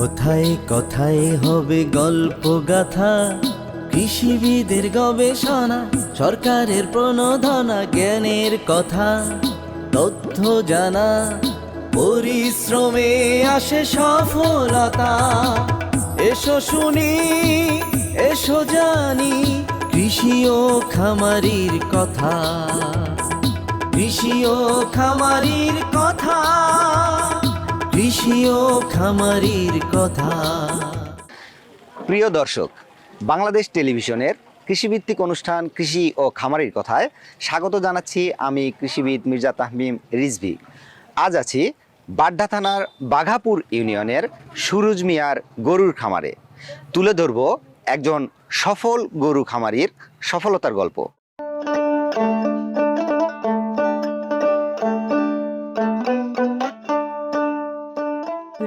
কথায় কথায় হবে গল্প গাথা? কৃষিবিদের গবেষণা, সরকারের প্রণোদনা, জ্ঞানের কথা, তথ্য জানা, পরিশ্রমে আসে সফলতা। এসো শুনি, এসো জানি, কৃষি ও খামারির কথা। কৃষি ও খামারির কথা ও খামারির কথা। প্রিয় দর্শক, বাংলাদেশ টেলিভিশনের কৃষিভিত্তিক অনুষ্ঠান কৃষি ও খামারির কথায় স্বাগত জানাচ্ছি আমি কৃষিবিদ মির্জা তাহমিম রিজভি। আজ আছি বাড্ডা থানার বাঘাপুর ইউনিয়নের সুরুজ মিয়ার গরুর খামারে। তুলে ধরব একজন সফল গরু খামারির সফলতার গল্প।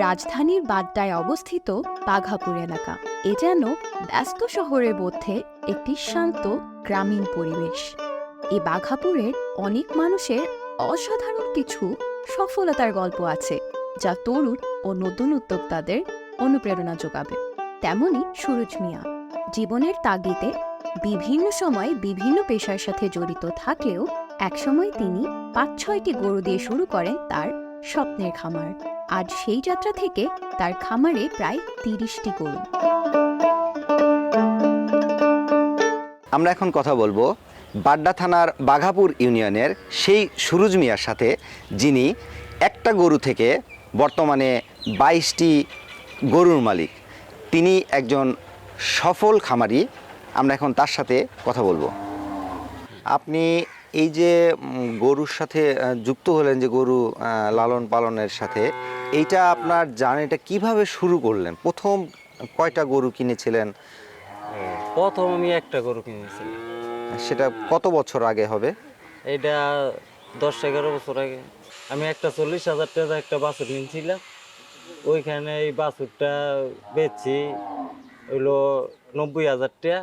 রাজধানীর বাড্ডায় অবস্থিত বাঘাপুর এলাকা। এ যেন ব্যস্ত শহরের মধ্যে একটি শান্ত গ্রামীণ পরিবেশ। এই বাঘাপুরের অনেক মানুষের অসাধারণ কিছু সফলতার গল্প আছে, যা তরুণ ও নতুন উদ্যোক্তাদের অনুপ্রেরণা যোগাবে। তেমনি সুরজ মিয়া জীবনের তাগিদে বিভিন্ন সময় বিভিন্ন পেশার সাথে জড়িত থাকলেও একসময় তিনি পাঁচ ছয়টি গরু দিয়ে শুরু করেন তার স্বপ্নের খামার। আজ সেই যাত্রা থেকে তার খামারে প্রায় তিরিশটি গরু। আমরা এখন কথা বলব বাড্ডা থানার বাঘাপুর ইউনিয়নের সেই সুরুজ মিয়ার সাথে, যিনি একটা গরু থেকে বর্তমানে বাইশটি গরুর মালিক। তিনি একজন সফল খামারি। আমরা এখন তার সাথে কথা বলব। আপনি এই যে গরুর সাথে যুক্ত হলেন যে গরু লালন পালনের সাথে এইটা আপনার জার্নিটা কীভাবে শুরু করলেন? প্রথম কয়টা গরু কিনেছিলেন? প্রথম আমি একটা গরু কিনেছি। সেটা কত বছর আগে হবে? এটা দশ এগারো বছর আগে। আমি একটা চল্লিশ হাজার টাকা একটা বাছুর কিনছিলাম। ওইখানে এই বাছুরটা বেচছি হইল নব্বই হাজার টাকা।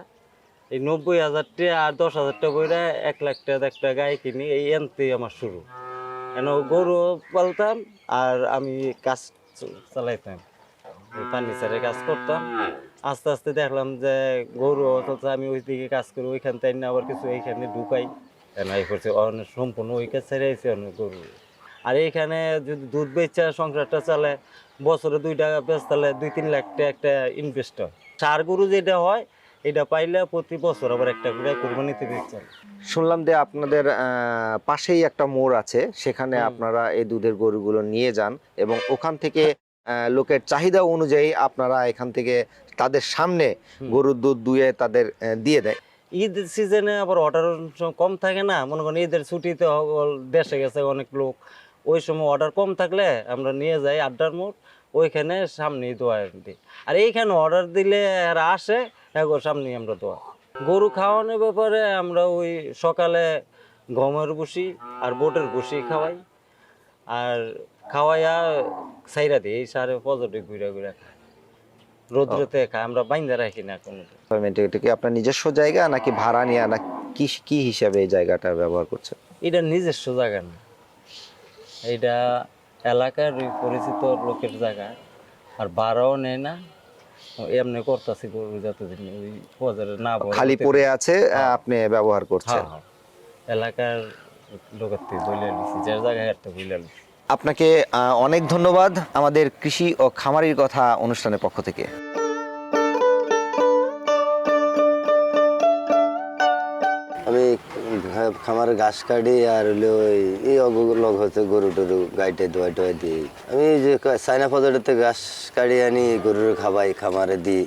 এই নব্বই হাজার টাকা আর দশ হাজার টাকা বইরা এক লাখ টাকা একটা গায়ে কিনি, এই এনতেই আমার শুরু। কেন গরু পালতাম আর আমি কাজ চালাইতাম ফার্নিচারের কাজ করতাম। আস্তে আস্তে দেখলাম যে গরু অথচ আমি ওই দিকে কাজ করি, ওইখান থেকে না আবার কিছু এইখানে ঢুকাই। কেন এই করছে? অনেক সম্পূর্ণ ওই কাজ ছেড়ে অনেক গরু। আর এইখানে যদি দুধ বেচা, সংসারটা চালে, বছরে দুই টাকা বেচ তাহলে দুই তিন লাখ টাকা একটা ইনভেস্ট হয়। চার গরু যেটা হয় এটা পাইলে প্রতি বছর আবার একটা করে কোরবানিতে বেচে শুনলাম যে আপনাদের পাশেই একটা মোড় আছে সেখানে আপনারা এই দুধের গরুগুলো নিয়ে যান এবং ওখান থেকে লোকের চাহিদা অনুযায়ী আপনারা এখান থেকে তাদের সামনে গরুর দুধ দুয়ে তাদের দিয়ে দেয়। ঈদ সিজনে আবার অর্ডার কম থাকে না মনে করেন ঈদের ছুটিতে দেশে গেছে অনেক লোক ওই সময় অর্ডার কম থাকলে আমরা নিয়ে যাই আড্ডার মোড় ওইখানে সামনেই দোয়া দিই। আর এইখানে অর্ডার দিলে এরা আসে এগো সামনেই আমরা দোয়া। গরু খাওয়ানোর ব্যাপারে আমরা ওই সকালে গমের বসি আর বোটের বসি খাওয়াই। আর খাওয়াইয়া সাইরা দিই এই সারে পজিটিভ ঘুরে ঘুরে খায় রোদ্রতে খায় আমরা বাইন্দা রাখি না কোনো। এটা কি আপনার নিজস্ব জায়গা নাকি ভাড়া নেওয়া না কি কি হিসাবে এই জায়গাটা ব্যবহার করছে এটা নিজস্ব জায়গা না। এটা এলাকার পরিচিত লোকের জায়গা আর ভাড়াও নেয় না। এমনি করতেছি গরু যতদিন ওই বাজারে না খালি পড়ে আছে। আপনি ব্যবহার করছেন হ্যাঁ, হ্যাঁ। এলাকার লোকের থেকে বলে নিছি যার জায়গায় একটা বলে নিছি আপনাকে অনেক ধন্যবাদ আমাদের কৃষি ও খামারির কথা অনুষ্ঠানের পক্ষ থেকে খামারে ঘাস কাটি আর হলো ওই এই অগুলগ হচ্ছে গরু টরু গাইটে দোয়াই টোয়াই দিই আমি যে চায়না পদার্থতে ঘাস কাটি আনি গরুর খাবাই খামারে দিই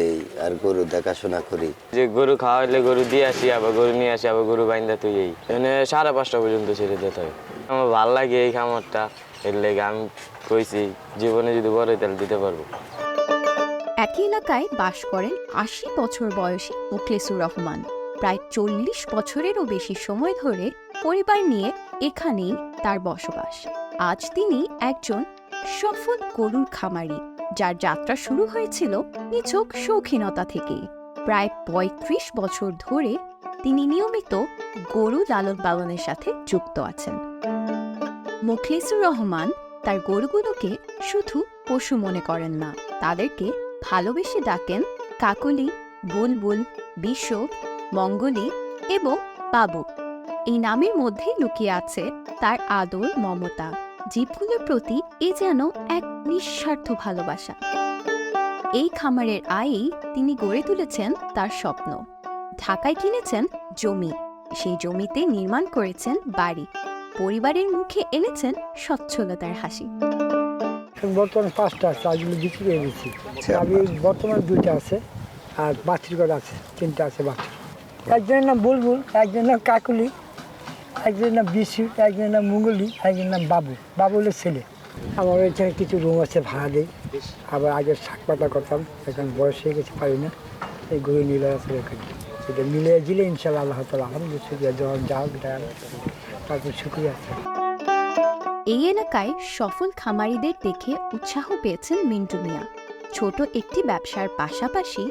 এই আর গরু দেখাশোনা করি। যে গরু খাওয়াইলে গরু দিয়ে আসি আবার গরু নিয়ে আসি আবার গরু বাইন্দা তুই এই। মানে সাড়ে পাঁচটা পর্যন্ত ছেড়ে দিতে হয়। আমার ভালো লাগে এই খামারটা এর লেগে আমি কইছি জীবনে যদি বড় তাহলে দিতে পারব। একই এলাকায় বাস করেন আশি বছর বয়সী মুখলেসুর রহমান। প্রায় চল্লিশ বছরেরও বেশি সময় ধরে পরিবার নিয়ে এখানেই তার বসবাস। আজ তিনি একজন সফল গরুর খামারি, যার যাত্রা শুরু হয়েছিল নিছক শৌখিনতা থেকে প্রায় পঁয়ত্রিশ বছর ধরে তিনি নিয়মিত গরু লালন পালনের সাথে যুক্ত আছেন। মুখলিসুর রহমান তার গরুগুলোকে শুধু পশু মনে করেন না, তাদেরকে ভালোবেসে ডাকেন কাকলি, বুলবুল বিশ্ব মঙ্গলি এবং বাবু। এই নামের মধ্যেই লুকিয়ে আছে তার আদর মমতা জীবগুলোর প্রতি এ যেন এক নিঃস্বার্থ ভালোবাসা। এই খামারের আয়েই তিনি গড়ে তুলেছেন তার স্বপ্ন। ঢাকায় কিনেছেন জমি। সেই জমিতে নির্মাণ করেছেন বাড়ি। পরিবারের মুখে এনেছেন সচ্ছলতার হাসি। বর্তমানে পাঁচটা আছে আজগুলো বিক্রি করে দিচ্ছি। আমি বর্তমানে দুইটা আছে আর করে আছে তিনটা আছে বাছুর একজনের নাম বুলবুল একজনের নাম কাকুলি একজনের নাম বিশু একজনের নাম মুঙ্গলি একজনের নাম বাবু। বাবু হলো ছেলে। আমার এখানে কিছু রুম আছে ভাড়া দেয় আবার আগে শাক পাতা করতাম, এখন বয়স হয়ে গেছে, পারি না। এই গরু নিলে আছে এখানে। সেটা মিলে দিলে ইনশাল্লাহ আল্লাহ তালা আলহামদুলিল্লাহ, শুক্রিয়া যখন যাও তারপর শুক্রিয়া আছে। এই এলাকায় সফল খামারিদের দেখে উৎসাহ পেয়েছেন মিন্টু মিয়া। ছোট একটি ব্যবসার পাশাপাশি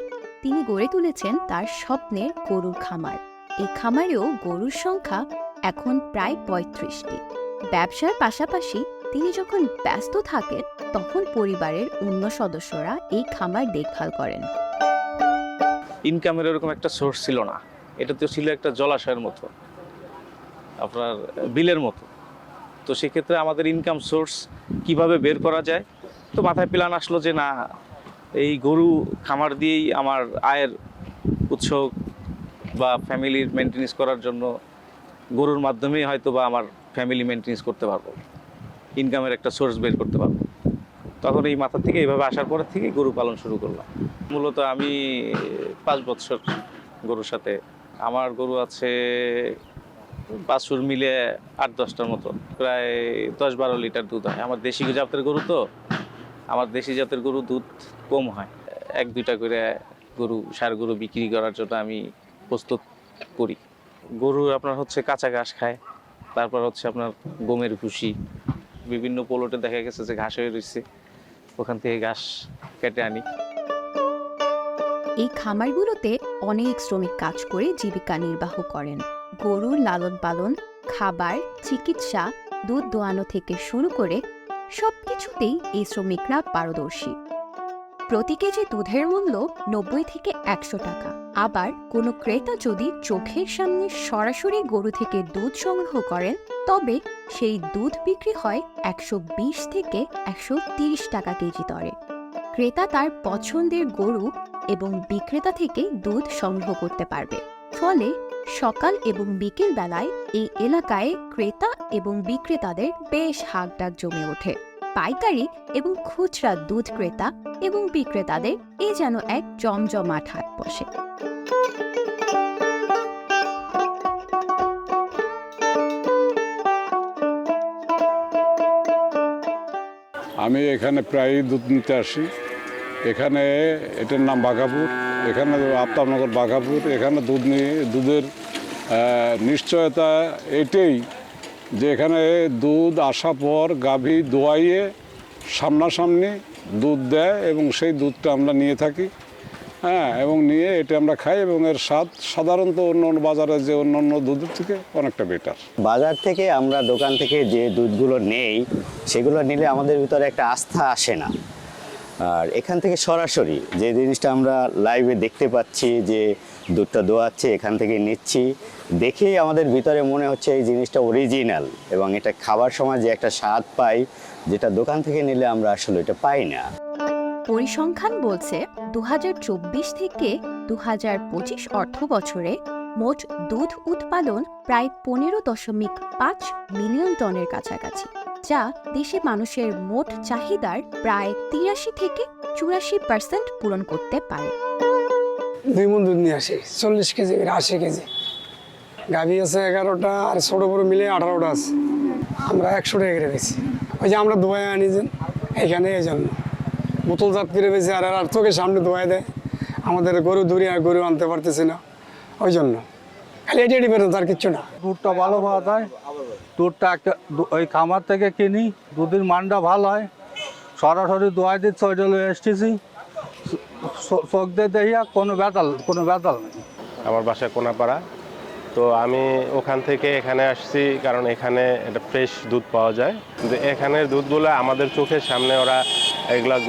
তিনি গড়ে তুলেছেন তার স্বপ্নের গরুর খামার। এই খামারেও গরুর সংখ্যা এখন প্রায় পঁয়ত্রিশটি। ব্যবসার পাশাপাশি তিনি যখন ব্যস্ত থাকেন, তখন পরিবারের অন্য সদস্যরা এই খামার দেখভাল করেন। ইনকামের এরকম একটা সোর্স ছিল না। এটা তো ছিল একটা জলাশয়ের মতো, আপনার বিলের মতো। তো সেক্ষেত্রে আমাদের ইনকাম সোর্স কীভাবে বের করা যায়? তো মাথায় প্ল্যান আসলো যে না এই গরু খামার দিয়েই আমার আয়ের উৎস বা ফ্যামিলির মেনটেনেন্স করার জন্য গরুর মাধ্যমেই হয়তো বা আমার ফ্যামিলি মেনটেনেন্স করতে পারব। ইনকামের একটা সোর্স বের করতে পারব। তখন এই মাথা থেকে এইভাবে আসার পর থেকে গরু পালন শুরু করলাম। মূলত আমি পাঁচ বছর গরুর সাথে, আমার গরু আছে বাছুর মিলে আট দশটার মতো, প্রায় দশ বারো লিটার দুধ হয়। আমার দেশি জাতের গরু তো আমার দেশি জাতের গরু দুধ কম হয়। এক, দুইটা করে গরু, সার গরু বিক্রি করার জন্য আমি প্রস্তুত করি। গরু আপনার হচ্ছে কাঁচা ঘাস খায়, তারপর হচ্ছে আপনার গমের ভুসি, বিভিন্ন পোলটে দেখা গেছে যে ঘাস হয়ে রয়েছে, ওখান থেকে ঘাস কেটে আনি। এই খামারগুলোতে অনেক শ্রমিক কাজ করে জীবিকা নির্বাহ করেন। গরুর লালন পালন, খাবার, চিকিৎসা, দুধ দোয়ানো থেকে শুরু করে সবকিছুতেই এই শ্রমিকরা পারদর্শী। প্রতি কেজি দুধের মূল্য নব্বই থেকে একশো টাকা। আবার কোনো ক্রেতা যদি চোখের সামনে সরাসরি গরু থেকে দুধ সংগ্রহ করেন, তবে সেই দুধ বিক্রি হয় একশো বিশ থেকে একশো তিরিশ টাকা কেজি দরে। ক্রেতা তার পছন্দের গরু এবং বিক্রেতা থেকে দুধ সংগ্রহ করতে পারবে। ফলে সকাল এবং বিকেল বেলায় এই এলাকায় ক্রেতা এবং বিক্রেতাদের বেশ হাকডাক জমে ওঠে। পাইকারি এবং খুচরা দুধ ক্রেতা এবং বিক্রেতাদের এ যেন এক জমজমাট হাট বসে। আমি এখানে প্রায়ই দুধ নিতে আসি। এখানে এটার নাম বাঘাপুর। এখানে আফতাবনগর, বাঘাপুর, এখানে দুধ নিয়ে দুধের নিশ্চয়তা এটাই যে এখানে দুধ আসা পর গাভী দোয়াইয়ে সামনাসামনি দুধ দেয় এবং সেই দুধটা আমরা নিয়ে থাকি। হ্যাঁ এবং নিয়ে এটা আমরা খাই এবং এর স্বাদ সাধারণত অন্য অন্য বাজারে যে অন্য অন্য দুধের থেকে অনেকটা বেটার বাজার থেকে আমরা দোকান থেকে যে দুধগুলো নেই, সেগুলো নিলে আমাদের ভিতরে একটা আস্থা আসে না। আর এখান থেকে সরাসরি যে জিনিসটা আমরা লাইভে দেখতে পাচ্ছি যে দুধটা দোয়াচ্ছে, এখান থেকে নিচ্ছি, দেখেই আমাদের ভিতরে মনে হচ্ছে এই জিনিসটা অরিজিনাল এবং এটা খাবার সময় যে একটা স্বাদ পাই, যেটা দোকান থেকে নিলে আমরা আসলে এটা পাই না। পরিসংখ্যান বলছে দু হাজার চব্বিশ থেকে দু হাজার পঁচিশ অর্থ বছরে মোট দুধ উৎপাদন প্রায় পনেরো দশমিক পাঁচ মিলিয়ন টনের কাছাকাছি, যা দেশে মানুষের মোট চাহিদার প্রায় তিরাশি থেকে চুরাশি পার্সেন্ট পূরণ করতে পারে। দুই মন দুধ নিয়ে আসি, চল্লিশ কেজি, আশি কেজি। গাভি আছে এগারোটা আর ছোটো বড়ো মিলে আঠারোটা আছে। আমরা একশো টাকা করে বেশি ওই যে আমরা দোয়াই আনি যে এইখানে এই জন্য। বোতলজাত করে বেশি আর আর চোখের সামনে দোয়াই দেয়। আমাদের গরু দূরে আর গরু আনতে পারতেছি না। ওই জন্য। খালি এটি ডিফারেন্স আর কিচ্ছু না। দুধটা ভালো পাওয়া যায় দুধটা একটা দু- ওই খামার থেকে কিনি দুধের মানটা ভালো হয়। সরাসরি দোয়াই দিচ্ছে ওইটা লয়ে এসতেছি চোখ দিয়ে দেখিয়া কোনো বেতাল কোনো বেতাল নেই। আমার বাসা কোনাপাড়া। তো আমি ওখান থেকে এখানে আসছি কারণ এখানে একটা ফ্রেশ দুধ পাওয়া যায়। কিন্তু এখানের দুধগুলো আমাদের চোখের সামনে ওরা এগুলা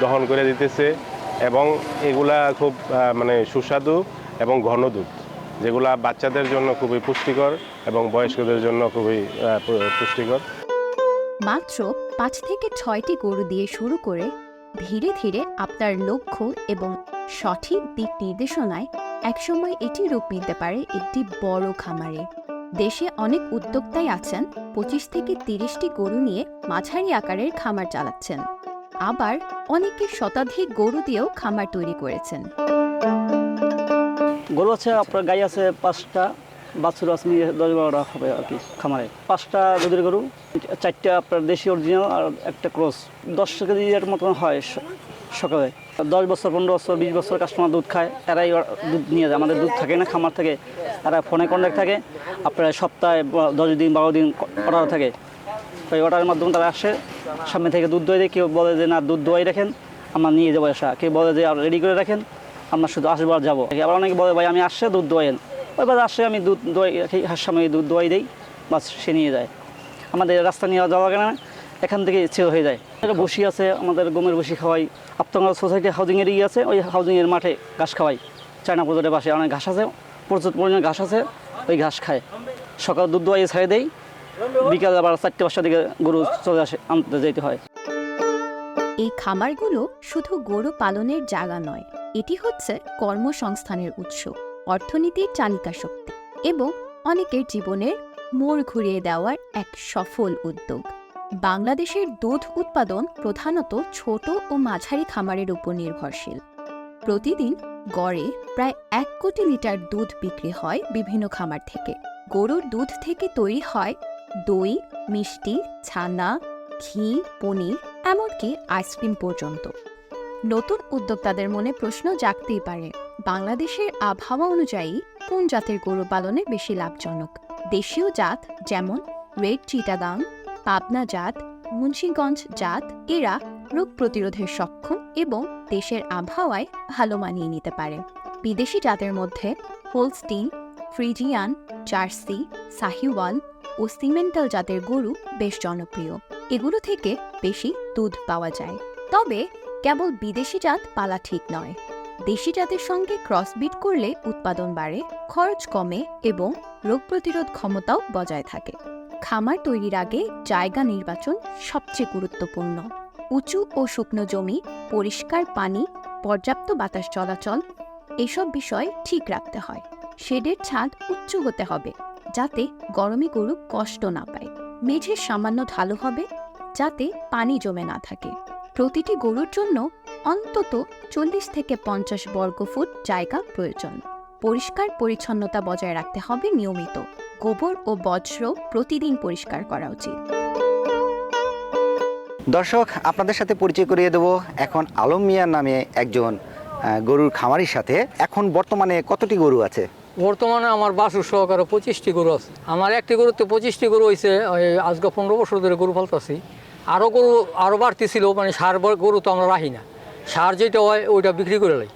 দহন করে দিতেছে। এবং এগুলা খুব মানে সুস্বাদু। এবং ঘন দুধ যেগুলা বাচ্চাদের জন্য খুবই পুষ্টিকর এবং বয়স্কদের জন্য খুবই পুষ্টিকর। মাত্র পাঁচ থেকে ছয়টি গরু দিয়ে শুরু করে ধীরে ধীরে আপনার লক্ষ্য এবং সঠিক দিক নির্দেশনায় একসময় এটি রূপ নিতে পারে একটি বড় খামারে। দেশে অনেক উদ্যোক্তাই আছেন, পঁচিশ থেকে তিরিশটি গরু নিয়ে মাঝারি আকারের খামার চালাচ্ছেন। আবার অনেকে শতাধিক গরু দিয়েও খামার তৈরি করেছেন। গরু আছে, আপনার গাই আছে পাঁচটা, বাছুর আছে নিয়ে দশ বারোটা হবে আর কি খামারে। পাঁচটা দুধের গরু, চারটা আপনার দেশি অরিজিনাল আর একটা ক্রস। দশ কেজির মতন হয় সকালে। দশ বছর, পনেরো বছর, বিশ বছর কাস্টমার দুধ খায়, এরাই দুধ নিয়ে যায়। আমাদের দুধ থাকে না, খামার থেকে, এরা ফোনে কন্ট্যাক্ট থাকে, আপনার সপ্তাহে দশ দিন, বারো দিন অর্ডার থাকে। এই অর্ডারের মাধ্যমে তারা আসে, সামনে থেকে দুধ দই দেয়, কেউ বলে যে, না, দুধ দোয়াই রাখেন, আমরা নিয়ে যাব আসা কেউ বলে যে, আর রেডি করে রাখেন। আমরা শুধু আসব আর যাব। আবার অনেকে বলে, ভাই, আমি আসছে, দুধ দোয়েন ওই বাদ আসে, আমি দুধ রাখি হার সময় দুধ দোয়াই দিই, বাস সে নিয়ে যায়। আমাদের রাস্তা নিয়ে যাওয়া লাগে না, এখান থেকে ছেড়ে হয়ে যায়। একটা বসি আছে, আমাদের গমের বসি খাওয়াই। আপনার সোসাইটি হাউজিংয়ের ইয়ে আছে, ওই হাউজিংয়ের মাঠে ঘাস খাওয়াই। চায়না প্রজেক্টের পাশে অনেক ঘাস আছে, প্রচুর পরিমাণে ঘাস আছে, ওই ঘাস খায়। সকাল দুধ দোয়াই ছেড়ে দেই, বিকাল আবার চারটে, পাঁচটার দিকে গরু চলে আসে, আনতে যেতে হয়। এই খামারগুলো শুধু গরু পালনের জায়গা নয় এটি হচ্ছে কর্মসংস্থানের উৎস, অর্থনীতির চালিকা শক্তি এবং অনেকের জীবনের মোড় ঘুরিয়ে দেওয়ার এক সফল উদ্যোগ। বাংলাদেশের দুধ উৎপাদন প্রধানত ছোট ও মাঝারি খামারের উপর নির্ভরশীল। প্রতিদিন গড়ে প্রায় এক কোটি লিটার দুধ বিক্রি হয় বিভিন্ন খামার থেকে। গরুর দুধ থেকে তৈরি হয় দই, মিষ্টি, ছানা, ঘি, পনির, এমনকি আইসক্রিম পর্যন্ত। নতুন উদ্যোক্তাদের মনে প্রশ্ন জাগতেই পারে, বাংলাদেশের আবহাওয়া অনুযায়ী কোন জাতের গরু পালনে বেশি লাভজনক? দেশীয় জাত যেমন রেড চিটাগাং, পাবনা জাত, মুন্সিগঞ্জ জাত, এরা রোগ প্রতিরোধের সক্ষম এবং দেশের আবহাওয়ায় ভালো মানিয়ে নিতে পারে। বিদেশি জাতের মধ্যে হোলস্টিন, ফ্রিজিয়ান, জার্সি, সাহিওয়াল ও সিমেন্টাল জাতের গরু বেশ জনপ্রিয়। এগুলো থেকে বেশি দুধ পাওয়া যায়। তবে কেবল বিদেশি জাত পালা ঠিক নয়। দেশি জাতের সঙ্গে ক্রসবিট করলে উৎপাদন বাড়ে, খরচ কমে এবং রোগ প্রতিরোধ ক্ষমতাও বজায় থাকে। খামার তৈরির আগে জায়গা নির্বাচন সবচেয়ে গুরুত্বপূর্ণ। উঁচু ও শুকনো জমি, পরিষ্কার পানি, পর্যাপ্ত বাতাস চলাচল, এসব বিষয় ঠিক রাখতে হয়। শেডের ছাদ উচ্চ হতে হবে, যাতে গরমে গরু কষ্ট না পায়। মেঝে সামান্য ঢালু হবে, যাতে পানি জমে না থাকে। প্রতিটি গরুর জন্য অন্তত চল্লিশ থেকে পঞ্চাশ বর্গফুট জায়গা প্রয়োজন। পরিষ্কার পরিচ্ছন্নতা বজায় রাখতে হবে নিয়মিত। গোবর ও বজ্র প্রতিদিন পরিষ্কার করা উচিত। দর্শক আপনাদের সাথে পরিচয় করিয়ে দেবো এখন আলম মিয়ার নামে একজন গরুর খামারির সাথে। এখন বর্তমানে কতটি গরু আছে? বর্তমানে আমার বাসুর সহকারে পঁচিশটি গরু আছে। আমার একটি গরুতে পঁচিশটি গরু হয়েছে আজকে পনেরো বছর ধরে গরু পালতাছি। আরও গরু আরও বাড়তি ছিল মানে সার গরু তো আমরা রাখি না। সার যেটা হয়, ওইটা বিক্রি করে লাই।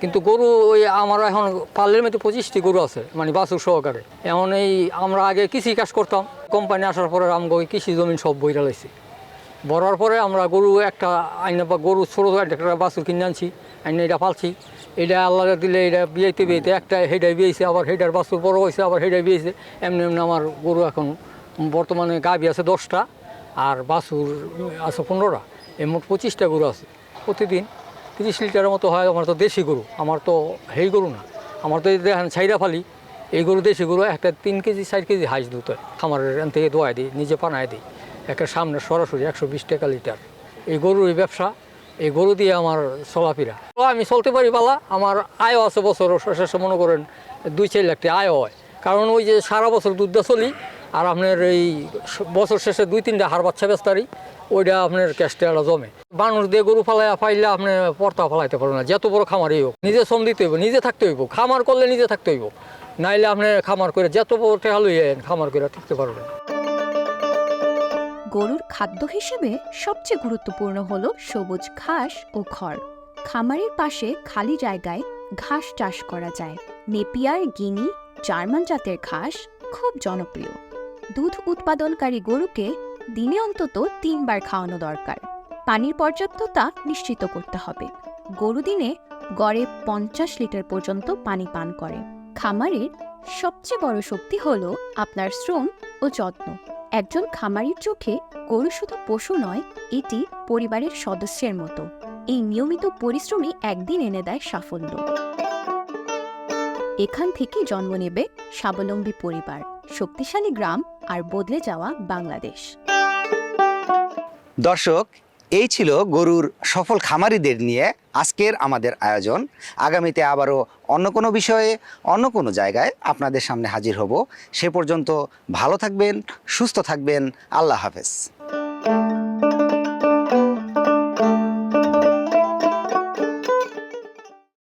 কিন্তু গরু ওই আমার এখন পার্লের মধ্যে পঁচিশটি গরু আছে মানে বাসুর সহকারে। এমন এই আমরা আগে কৃষি কাজ করতাম, কোম্পানি আসার পরে ওই কৃষি জমিন সব বইটা লাইছি। বড়ার পরে আমরা গরু একটা, আইনা বা গরু ছোটো একটা বাছুর কিনে আনছি, আইনা এটা পালছি। এটা আল্লাহ দিলে এটা বিয়েতে বিয়েতে একটা হেডাই বিয়েছে, আবার হেডার বাছুর বড় হয়েছে, আবার হেডাই বিয়েছে। এমনি এমনি আমার গরু এখন বর্তমানে গাভি আছে দশটা। আর বাছুর আছে পনেরোটা এই মোট পঁচিশটা গরু আছে। প্রতিদিন তিরিশ লিটারের মতো হয়, আমার তো দেশি গরু, আমার তো হেই গরু না। আমার তো দেখেন ছাইরা ফালি এই গরু দেশি গরু, একটা তিন কেজি, চার কেজি হাঁস দুধ হয়। খামারের এখান থেকে দোয়াই দিই, নিজে পানায় দিই। একটা সামনে সরাসরি একশো বিশ টাকা লিটার। এই গরুর ব্যবসা, এই গরু দিয়ে আমার চলাফেরা। আমি চলতে পারি পালা, আমার আয়ও আছে বছর, শেষে মনে করেন দুই চার লাখ টাকা আয়ও হয়। কারণ ওই যে সারা বছর দুধ চলি আর আপনার এই বছর শেষে দুই তিনটা হার বাচ্চা বেস্তারি ওইটা আপনার ক্যাশটা জমে। বানর দিয়ে গরু ফালাই ফাইলে আপনি পর্তা ফালাইতে পারবেন না, যত বড় খামারই হোক। নিজে শ্রম দিতে হইব, নিজে থাকতে হইব। খামার করলে নিজে থাকতে হইব। নাইলে আপনি খামার করে যত বড় টেহা খামার করে থাকতে পারবেন। গরুর খাদ্য হিসেবে সবচেয়ে গুরুত্বপূর্ণ হল সবুজ ঘাস ও খড়। খামারের পাশে খালি জায়গায় ঘাস চাষ করা যায়। নেপিয়ার, গিনি, জার্মান জাতের ঘাস খুব জনপ্রিয়। দুধ উৎপাদনকারী গরুকে দিনে অন্তত তিনবার খাওয়ানো দরকার। পানির পর্যাপ্ততা নিশ্চিত করতে হবে। গরু দিনে গড়ে পঞ্চাশ লিটার পর্যন্ত পানি পান করে। খামারের সবচেয়ে বড় শক্তি হলো আপনার শ্রম ও যত্ন। একজন খামারির চোখে গরু শুধু পশু নয়, এটি পরিবারের সদস্যের মতো। এই নিয়মিত পরিশ্রমই একদিন এনে দেয় সাফল্য। এখান থেকে জন্ম নেবে স্বাবলম্বী পরিবার। শক্তিশালী গ্রাম আর বদলে যাওয়া বাংলাদেশ। দর্শক, এই ছিল গরুর সফল খামারিদের নিয়ে আজকের আমাদের আয়োজন। আগামীতে আবারও অন্য কোনো বিষয়ে, অন্য কোনো জায়গায় আপনাদের সামনে হাজির হব। সে পর্যন্ত ভালো থাকবেন, সুস্থ থাকবেন। আল্লাহ হাফেজ।